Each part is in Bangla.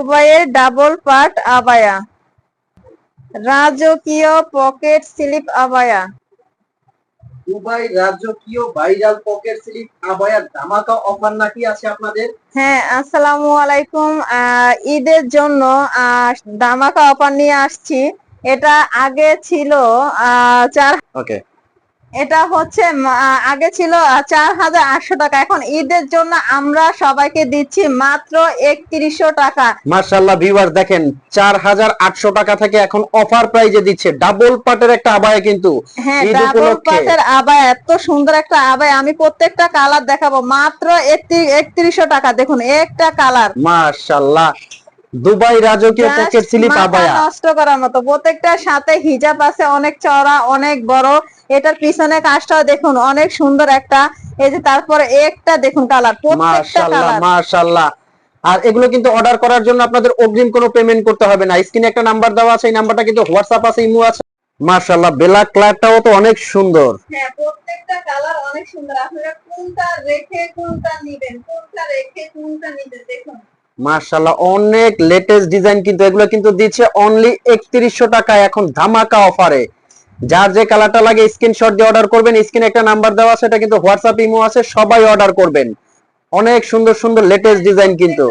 দুবাইয়ের ডাবল পার্ট আবায়া। রাজকীয় পকেট স্লিপ আবায়া। দুবাই রাজকীয় ভাইরাল পকেট স্লিপ আবায়ার ধামাকা অফার নাকি আছে আপনাদের? হ্যাঁ আসসালামু আলাইকুম। ঈদের জন্য ধামাকা অফার নিয়ে আসছি। এটা আগে ছিল আহ, চার ওকে এটা হচ্ছে আগে ছিল চার হাজার আটশো টাকা। এখন ঈদের জন্য আমরা সবাইকে দিচ্ছি মাত্র একত্রিশশো টাকা। মার্শাল্লাহ ভিউয়ার দেখেন চার হাজার আটশো টাকা থেকে এখন অফার প্রাইজে দিচ্ছে। ডাবল পাটের একটা আবায়া কিন্তু হ্যাঁ ডাবল। পাটের আবায় এত সুন্দর একটা আবায়। আমি প্রত্যেকটা কালার দেখাবো। মাত্র একত্রিশশো টাকা। দেখুন একটা কালার মার্শাল্লাহ দুবাই রাজকীয় পকেট স্লিপ আবায়া নষ্ট করার মতো। প্রত্যেকটার সাথে হিজাব আছে অনেক চড়া অনেক বড়। এটার পিছনে কাজটা দেখুন অনেক সুন্দর একটা। এই যে তারপরে একটা দেখুন কালার প্রত্যেকটা কালার মার্শাল্লাহ আর এগুলো কিন্তু অর্ডার করার জন্য আপনাদের অগ্রিম কোনো পেমেন্ট করতে হবে না। স্ক্রিনে একটা নাম্বার দেওয়া আছে এই নাম্বারটা কিন্তু হোয়াটসঅ্যাপ আছে ইমো আছে। মার্শাল্লাহ ব্ল্যাক কালারটাও তো অনেক সুন্দর। হ্যাঁ প্রত্যেকটা কালার অনেক সুন্দর। আপনারা কোনটা রেখে কোনটা নিবেন? কোনটা রেখে কোনটা নিবেন? দেখুন। মার্শাল্লাহ অনেক লেটেস্ট ডিজাইন কিন্তু এগুলো কিন্তু দিচ্ছে অনলি একত্রিশশো টাকায় এখন ধামাকা অফারে যার যে কালারটা লাগে স্ক্রিনশট দিয়ে অর্ডার করবেন স্ক্রিনে একটা নাম্বার দেওয়া আছে এটা কিন্তু হোয়াটসঅ্যাপ ইমো আছে সবাই অর্ডার করবেন। অনেক সুন্দর সুন্দর লেটেস্ট ডিজাইন কিন্তু।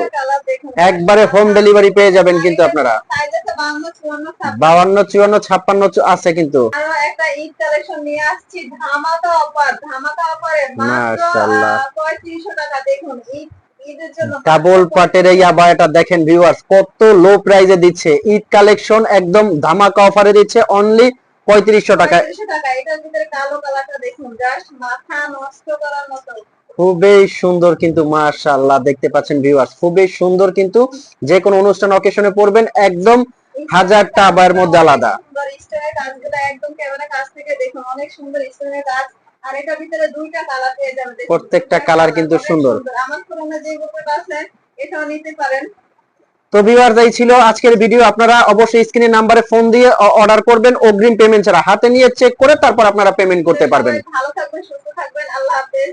একবারে হোম ডেলিভারি পেয়ে যাবেন কিন্তু আপনারা। সাইজ আছে 52 54 ছাপ্পান্ন। বাউান্ন চুয়ান্ন ছাপ্পান্ন আছে কিন্তু। ডাবল পাটের এই আবায়াটা দেখেন ভিউয়ার্স কত লো প্রাইজে দিচ্ছে। ঈদ কালেকশন একদম ধামাকা অফারে দিচ্ছে অনলি পঁয়ত্রিশশো টাকা। খুবই সুন্দর কিন্তু মাশাআল্লাহ দেখতে পাচ্ছেন ভিউয়ার্স খুবই সুন্দর কিন্তু যে কোনো অনুষ্ঠান অকেশনে পড়বেন একদম হাজারটা আবায়ের মধ্যে আলাদা। সুন্দর কাজগুলো একদম ক্যামেরা কাছ থেকে দেখুন অনেক সুন্দর স্টোনের কাজ আর এটার ভিতরে দুইটা কালার পেয়ে যাবেন। প্রত্যেকটা কালার কিন্তু সুন্দর। আমার পুরোনো যে গোপটা আছে এটাও নিতে পারেন। তো ভিউয়ার এই ছিল আজকের ভিডিও আপনারা অবশ্যই স্ক্রিনে নাম্বারে ফোন দিয়ে অর্ডার করবেন অগ্রিম পেমেন্ট ছাড়া। হাতে নিয়ে চেক করে তারপর আপনারা পেমেন্ট করতে পারবেন। ভালো থাকবেন সুস্থ থাকবেন। আল্লাহ হাফেজ।